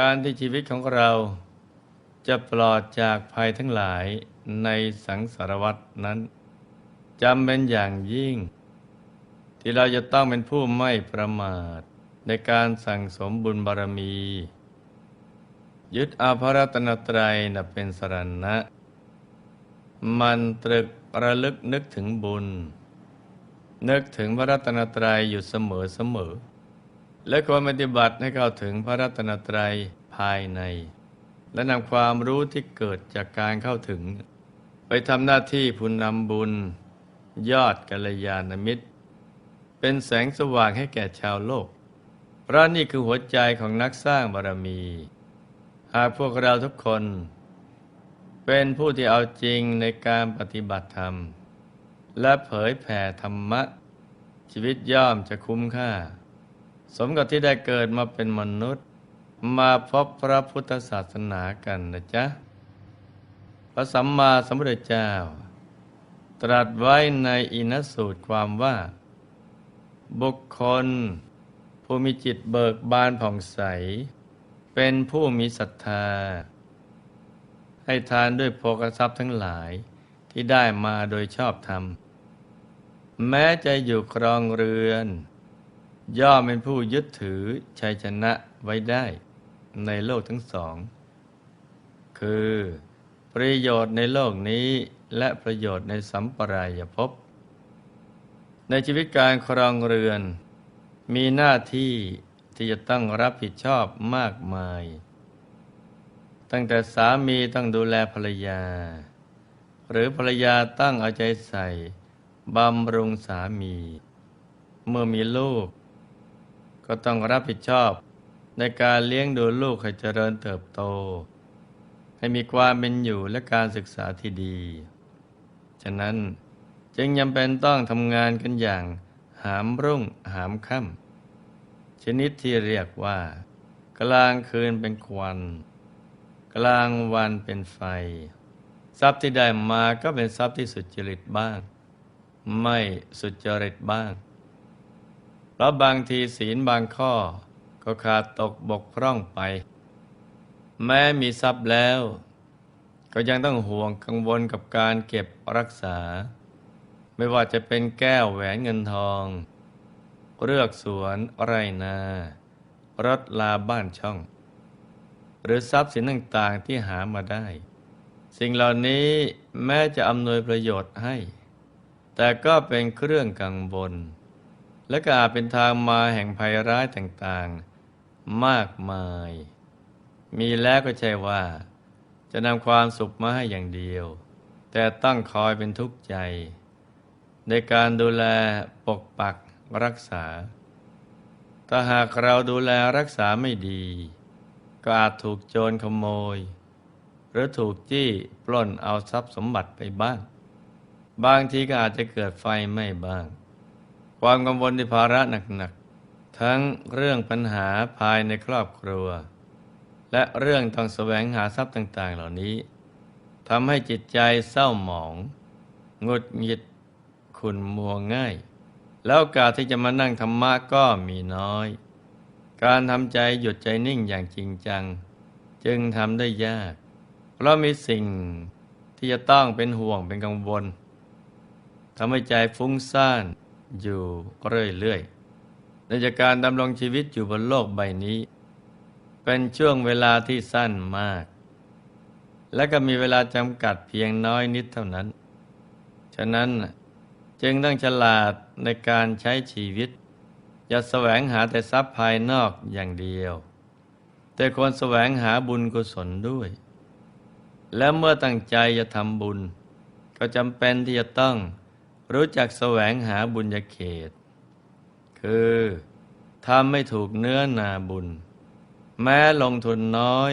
การที่ชีวิตของเราจะปลอดจากภัยทั้งหลายในสังสารวัตนั้นจำเป็นอย่างยิ่ง ที่เราจะต้องเป็นผู้ไม่ประมาทในการสั่งสมบุญบารมี ยึดอาภรัตนตรัยนะเป็นสรณะ มันตรึกระลึกนึกถึงบุญ นึกถึงพระรัตนตรัยอยู่เสมอเสมอ และควรปฏิบัติให้เข้าถึงพระรัตนตรัยภายใน และนำความรู้ที่เกิดจากการเข้าถึง ไปทำหน้าที่ผู้นำบุญ ยอดกัลยาณมิตร เป็นแสงสว่างให้แก่ชาวโลก เพราะนี่คือหัวใจของนักสร้างบารมี หากพวกเราทุกคน เป็นผู้ที่เอาจริงในการปฏิบัติธรรม และเผยแผ่ธรรมะ ชีวิตย่อมจะคุ้มค่า สมกับที่ได้เกิดมาเป็นมนุษย์ มาพบพระพุทธศาสนากันนะจ๊ะ พระสัมมาสัมพุทธเจ้า ตรัสไว้ในอินสูตรความว่า บุคคล ผู้มีจิตเบิกบานผ่องใส เป็นผู้มีศรัทธา ให้ทานด้วยโภคทรัพย์ทั้งหลายที่ได้มาโดยชอบธรรม แม้จะอยู่ครองเรือน ย่อมเป็นผู้ยึดถือชัยชนะไว้ได้ในโลกทั้งสอง คือประโยชน์ในโลกนี้และประโยชน์ในสัมปรายภพ ในชีวิตการครองเรือน มีหน้าที่ที่จะต้องรับผิดชอบมากมาย ตั้งแต่สามีต้องดูแลภรรยา หรือภรรยาตั้งเอาใจใส่บำรุงสามี เมื่อมีลูก ก็ต้องรับผิดชอบในการเลี้ยงดูลูกให้เจริญเติบโต ให้มีความเป็นอยู่และการศึกษาที่ดี ฉะนั้นจึงยำเป็นต้องทำงานกันอย่างหามรุ่งหามค่ำชนิดที่เรียกว่า กลางคืนเป็นควัน กลางวันเป็นไฟ ทรัพย์ที่ได้มาก็เป็นทรัพย์ที่สุจริตบ้าง ไม่สุจริตบ้าง เพราะบางทีศีลบางข้อก็ขาดตกบกพร่องไป แม้มีทรัพย์แล้ว ก็ยังต้องห่วงกังวลกับการเก็บรักษา ไม่ว่าจะเป็นแก้วแหวนเงินทอง เลือกสวนไรนา รถลาบ้านช่อง หรือทรัพย์สินต่างๆที่หามาได้ สิ่งเหล่านี้แม้จะอำนวยประโยชน์ให้ แต่ก็เป็นเครื่องกังวล และก็อาจเป็นทางมาแห่งภัยร้ายต่างๆ มากมาย มีแล้วก็ใช่ว่า จะนำความสุขมาให้อย่างเดียว แต่ต้องคอยเป็นทุกข์ใจ ในการดูแลปกปักรักษา ถ้าหากเราดูแลรักษาไม่ดี ก็อาจถูกโจรขโมย หรือถูกจี้ปล้นเอาทรัพย์สมบัติไปบ้าง บางทีก็อาจจะเกิดไฟไหม้บ้าง ความกังวลในภาระหนักๆ ทั้งเรื่องปัญหาภายในครอบครัว และเรื่องต้องแสวงหาทรัพย์ต่าง ๆ เหล่านี้ทำให้จิตใจเศร้าหมองงดหงิดขุ่นมัวง่าย แล้วโอกาสที่จะมานั่งธรรมะก็มีน้อย การทำใจหยุดใจนิ่งอย่างจริงจัง จึงทำได้ยาก เพราะมีสิ่งที่จะต้องเป็นห่วงเป็นกังวลทำให้ใจฟุ้งซ่าน อยู่เรื่อยๆในจากการดำรงชีวิตอยู่บนโลกใบนี้ เป็นช่วงเวลาที่สั้นมาก และก็มีเวลาจำกัดเพียงน้อยนิดเท่านั้น ฉะนั้นจึงต้องฉลาดในการใช้ชีวิต อย่าแสวงหาแต่ทรัพย์ภายนอกอย่างเดียว แต่ควรแสวงหาบุญกุศลด้วย และเมื่อตั้งใจจะทำบุญ ก็จำเป็นที่จะต้อง รู้จักแสวงหาบุญญาเขต คือทำไม่ถูกเนื้อนาบุญ แม้ลงทุนน้อย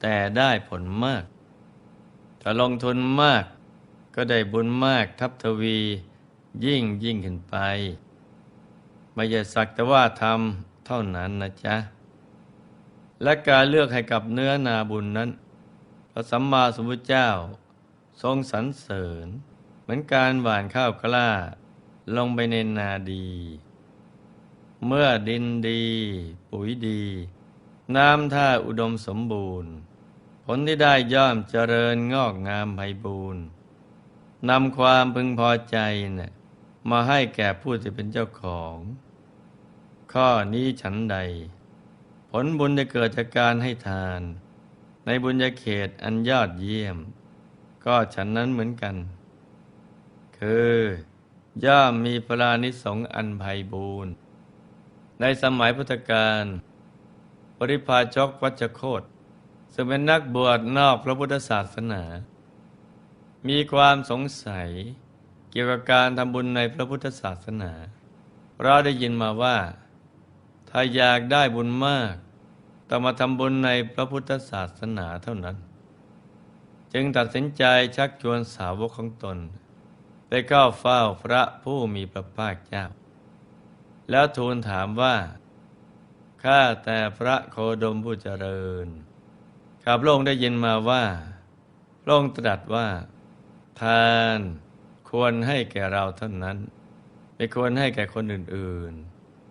แต่ได้ผลมากถ้าลงทุนมากก็ได้บุญมากทับทวียิ่งยิ่งขึ้นไป ไม่ใช่สักแต่ว่าทำเท่านั้นนะจ๊ะ และการเลือกให้กับเนื้อนาบุญนั้น พระสัมมาสัมพุทธเจ้า ทรงสรรเสริญ มือนการหว่านข้าวกล้า ลงไปในนาดี เมื่อดินดี ปุ๋ยดี น้ำท่าอุดมสมบูรณ์ ผลที่ได้ย่อมเจริญงอกงามไพบูรณ์นำความพึงพอใจนะ่ะมาให้แก่ผู้ที่เป็นเจ้าของ ข้อนี้ฉันใด ผลบุญจะเกิดจากการให้ทาน ในบุญญาเขตอันยอดเยี่ยม ก็ฉันนั้นเหมือนกัน คือ ย่อมมีพลานิสงอันไพบูรณ์ในสมัยพุทธกาลปริพาชกวัชโคตซึ่งเป็นนักบวชนอกพระพุทธศาสนา มีความสงสัยเกี่ยวกับการทำบุญในพระพุทธศาสนา เราได้ยินมาว่า ถ้าอยากได้บุญมาก ต้องมาทำบุญในพระพุทธศาสนาเท่านั้น จึงตัดสินใจชักชวนสาวกของตน ไปเข้าเฝ้าพระผู้มีพระภาคเจ้า แล้วทูลถามว่า ข้าแต่พระโคดมผู้เจริญข้าพระองค์ได้ยินมาว่าพระองค์ตรัสว่า ทานควรให้แก่เราเท่านั้น ไม่ควรให้แก่คนอื่น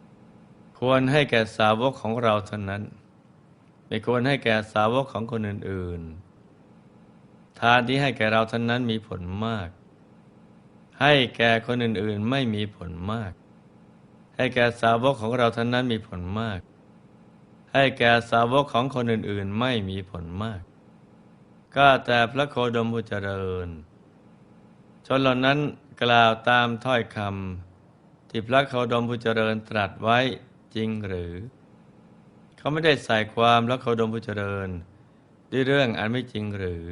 ๆ ควรให้แก่สาวกของเราเท่านั้น ไม่ควรให้แก่สาวกของคนอื่น ๆ ทานที่ให้แก่เราเท่านั้นมีผลมาก ให้แก่คนอื่นๆไม่มีผลมาก ให้แก่สาวกของเราเท่านั้นมีผลมาก ให้แก่สาวกของคนอื่นๆไม่มีผลมาก ก็แต่พระโคดมผู้เจริญ ชนเหล่านั้นกล่าวตามถ้อยคำที่พระโคดมผู้เจริญตรัสไว้จริงหรือ เขาไม่ได้ใส่ความพระโคดมผู้เจริญ ด้วยเรื่องอันไม่จริงหรือ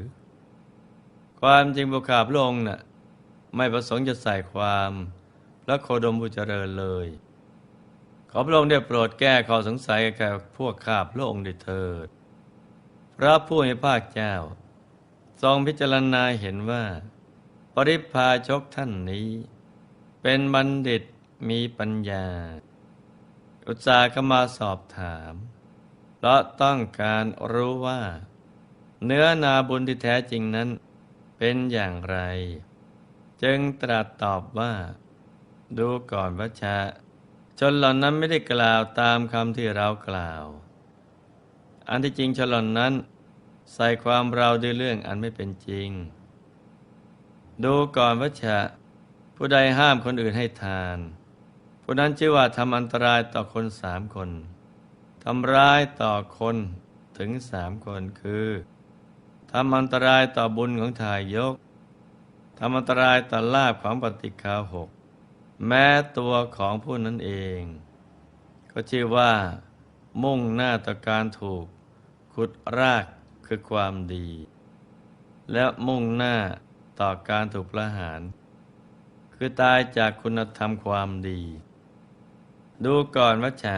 ความจริงบุคาพระองค์น่ะ ไม่ประสงค์จะใส่ความพระโคดมผู้เจริญเลย ขอพระองค์ได้โปรดแก้ข้อสงสัยแก่พวกข้าพระองค์ด้วยเถิด พระผู้มีภาคเจ้า ทรงพิจารณาเห็นว่า ปริพาชกท่านนี้ เป็นบัณฑิตมีปัญญา อุตสาห์มาสอบถาม เพราะต้องการรู้ว่า เนื้อนาบุญที่แท้จริงนั้นเป็นอย่างไร จึงตรัสตอบว่า ดูก่อนวัชชะชนเหล่านั้นไม่ได้กล่าวตามคำที่เรากล่าว อันที่จริงชนเหล่านั้น ใส่ความเราด้วยเรื่องอันไม่เป็นจริง ดูก่อนวัชชะผู้ใดห้ามคนอื่นให้ทาน ผู้นั้นชื่อว่าทำอันตรายต่อคนสามคนทำร้ายต่อคนถึงสามคนคือทำอันตรายต่อบุญของทายก ทำอันตรายต่อลาภของปฏิคาหก แม้ตัวของผู้นั้นเอง ก็ชื่อว่า มุ่งหน้าต่อการถูก ขุดรากคือความดี และมุ่งหน้าต่อการถูกประหาร คือตายจากคุณธรรมความดี ดูก่อนวัชชะ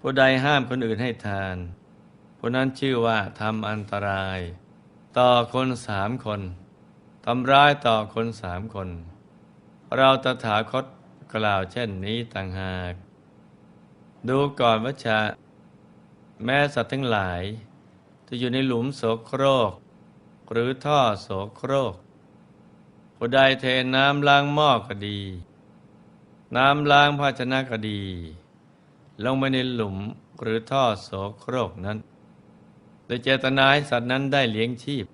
ผู้ใดห้ามคนอื่นให้ทานผู้นั้นชื่อว่าทำอันตราย ต่อคนสามคน ทำร้ายต่อคนสามคน เราตถาคตกล่าวเช่นนี้ต่างหาก ดูก่อนวัชชะแม้สัตว์ทั้งหลายที่อยู่ในหลุมโสโครก หรือท่อโสโครกผู้ใดเทน้ำล้างหม้อก็ดี น้ำล้างภาชนะก็ดี ลงไปในหลุมหรือท่อโสโครกนั้นโดยเจตนาให้สัตว์นั้นได้เลี้ยงชีพ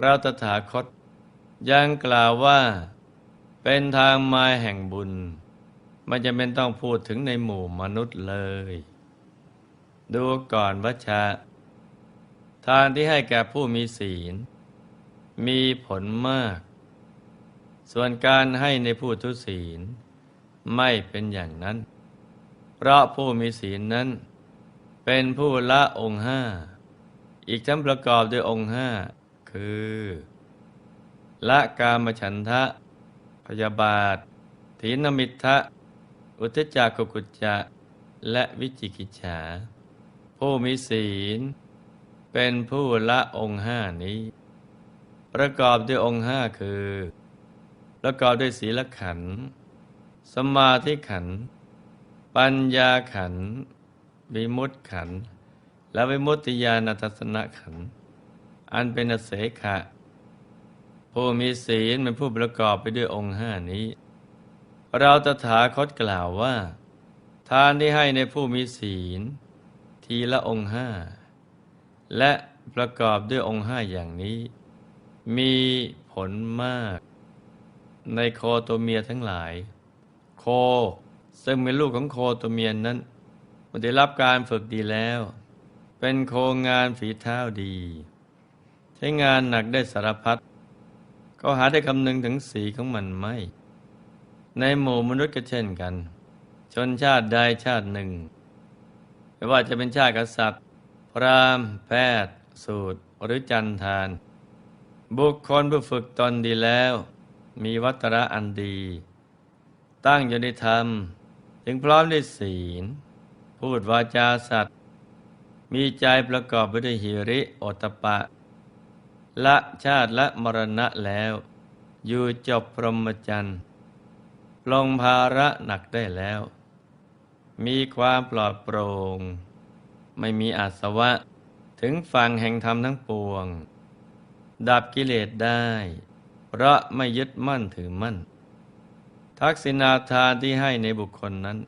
เราตถาคต ยังกล่าวว่าเป็นทางมาแห่งบุญมันจะเป็นต้องพูดถึงในหมู่มนุษย์เลย ดูก่อนวัชชะทานที่ให้แก่ผู้มีศีล มีผลมาก ส่วนการให้ในผู้ทุศีล ไม่เป็นอย่างนั้น เพราะผู้มีศีลนั้น เป็นผู้ละองค์ห้า อีกทั้งประกอบด้วยองค์ห้าคือ ละกามฉันทะ พยาบาทถีนมิทะ อุทจักกุจจะ และวิจิกิจฉา ผู้มีศีล เป็นผู้ละองค์ห้านี้ ประกอบด้วยองค์ห้าคือแล้วก็ด้วยศีลขัน สมาธิขัน ปัญญาขัน วิมุตติขัน และวิมุตติญาณทัศนขัน อันเป็นเสขะ ผู้มีศีลเป็นผู้ประกอบไปด้วยองค์ห้านี้ เราตถาคตกล่าวว่า ทานที่ให้ในผู้มีศีล ทีละองค์ห้าและประกอบด้วยองค์ห้าอย่างนี้ มีผลมาก ในโคตัวเมียทั้งหลาย โคซึ่งเป็นลูกของโคตัวเมียนั้นมันได้รับการฝึกดีแล้ว เป็นโคงานฝีเท้าดี ใช้งานหนักได้สารพัด ก็หาได้คำนึงถึงสีของมันไม่ ในหมู่มนุษย์ก็เช่นกัน ชนชาติใดชาติหนึ่ง ไม่ว่าจะเป็นชาติกษัตริย์ พราหมณ์ แพทย์ สูตร หรือจันทาน บุคคลผู้ฝึกตนดีแล้ว มีวัตระอันดี ตั้งอยู่ในธรรมจึงพร้อมด้วยศีล พูดวาจาสัตว์มีใจประกอบไปด้วยหิริโอตตปะ ละชาติและมรณะแล้ว อยู่จบพรหมจรรย์ปลงภาระหนักได้แล้ว มีความปลอดโปร่ง ไม่มีอาสวะ ถึงฝั่งแห่งธรรมทั้งปวง ดับกิเลสได้ เพราะไม่ยึดมั่นถือมั่น ทักษิณาทานที่ให้ในบุคคลนั้น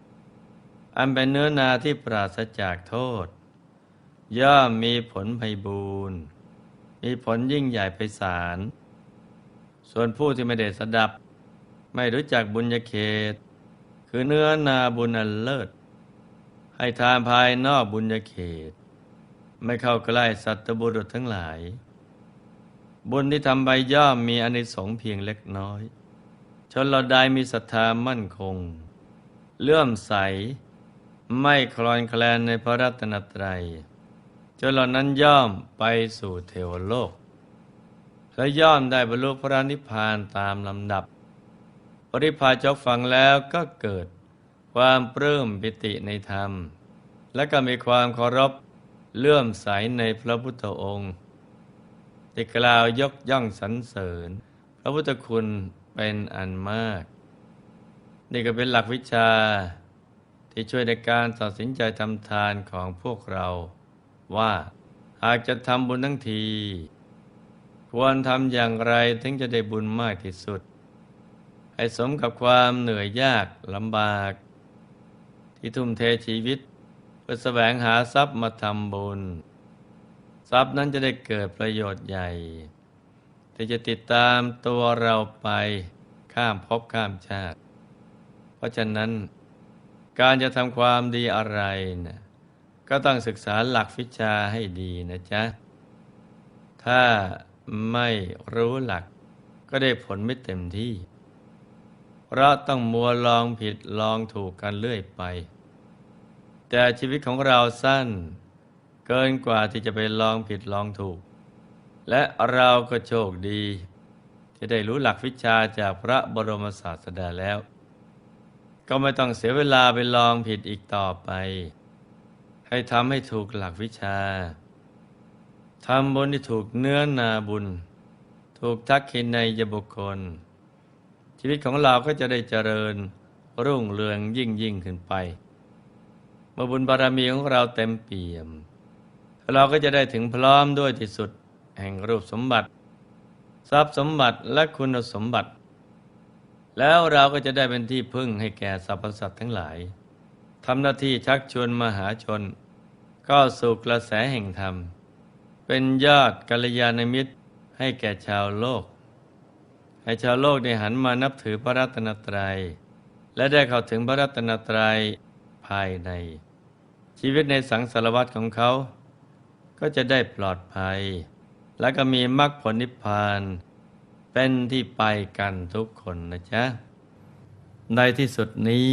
อันเป็นเนื้อนาที่ปราศจากโทษ ย่อมมีผลไพบูรณ์ มีผลยิ่งใหญ่ไปศาล ส่วนผู้ที่ไม่ได้สดับ ไม่รู้จักบุญญาเขต คือเนื้อนาบุญอันเลิศ ให้ทานภายนอกบุญญาเขต ไม่เข้าใกล้สัตบุรุษทั้งหลาย บุญที่ทำไปย่อมมีอนิสงส์เพียงเล็กน้อย ชนเราใดมีศรัทธามั่นคง เลื่อมใส ไม่คลอนแคลนในพระรัตนตรัย จนเหล่านั้นย่อมไปสู่เทวโลก และย่อมได้บรรลุพระนิพพานตามลำดับ ปริพาจกฟังแล้วก็เกิดความปลื้มปิติในธรรม และก็มีความเคารพเลื่อมใสในพระพุทธองค์ที่กล่าวยกย่องสรรเสริญ พระพุทธคุณเป็นอันมาก นี่ก็เป็นหลักวิชาที่ช่วยในการตัดสินใจทำทานของพวกเรา ว่าหากจะทำบุญทั้งที ควรทำอย่างไรถึงจะได้บุญมากที่สุด ให้สมกับความเหนื่อยยากลำบาก ที่ทุ่มเทชีวิตเพื่อแสวงหาทรัพย์มาทำบุญ ทรัพย์นั้นจะได้เกิดประโยชน์ใหญ่ที่จะติดตามตัวเราไปข้ามภพข้ามชาติ เพราะฉะนั้นการจะทำความดีอะไรนะ ก็ต้องศึกษาหลักวิชาให้ดีนะจ๊ะ ถ้าไม่รู้หลักก็ได้ผลไม่เต็มที่ เพราะต้องมัวลองผิดลองถูกกันเรื่อยไป แต่ชีวิตของเราสั้น เกินกว่าที่จะไปลองผิดลองถูก และเราก็โชคดี ที่ได้รู้หลักวิชาจากพระบรมศาสดาแล้ว ก็ไม่ต้องเสียเวลาไปลองผิดอีกต่อไป ให้ทำให้ถูกหลักวิชาทำบุญที่ถูกเนื้อนาบุญ ถูกทักขินในยบุคคล ชีวิตของเราก็จะได้เจริญรุ่งเรืองยิ่งยิ่งขึ้นไป เมื่อบุญบารมีของเราเต็มเปี่ยม เราก็จะได้ถึงพร้อมด้วยที่สุดแห่งรูปสมบัติ ทรัพย์สมบัติและคุณสมบัติ แล้วเราก็จะได้เป็นที่พึ่งให้แก่สรรพสัตว์ทั้งหลาย ทำหน้าที่ชักชวนมหาชนก็สู่กระแสแห่งธรรม เป็นยอดกัลยาณมิตรให้แก่ชาวโลก ให้ชาวโลกได้หันมานับถือพระรัตนตรัย และได้เข้าถึงพระรัตนตรัยภายใน ชีวิตในสังสารวัตรของเขา ก็จะได้ปลอดภัย และก็มีมรรคผลนิพพานเป็นที่ไปกันทุกคนนะจ๊ะในที่สุดนี้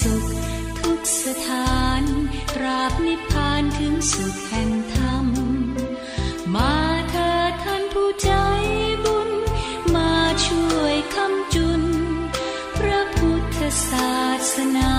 สุข ทุกสถานตราบนิพพานถึงสุดแห่งธรรม มาเถิดท่านผู้ใจบุญ มาช่วยคำจุน พระพุทธศาสนา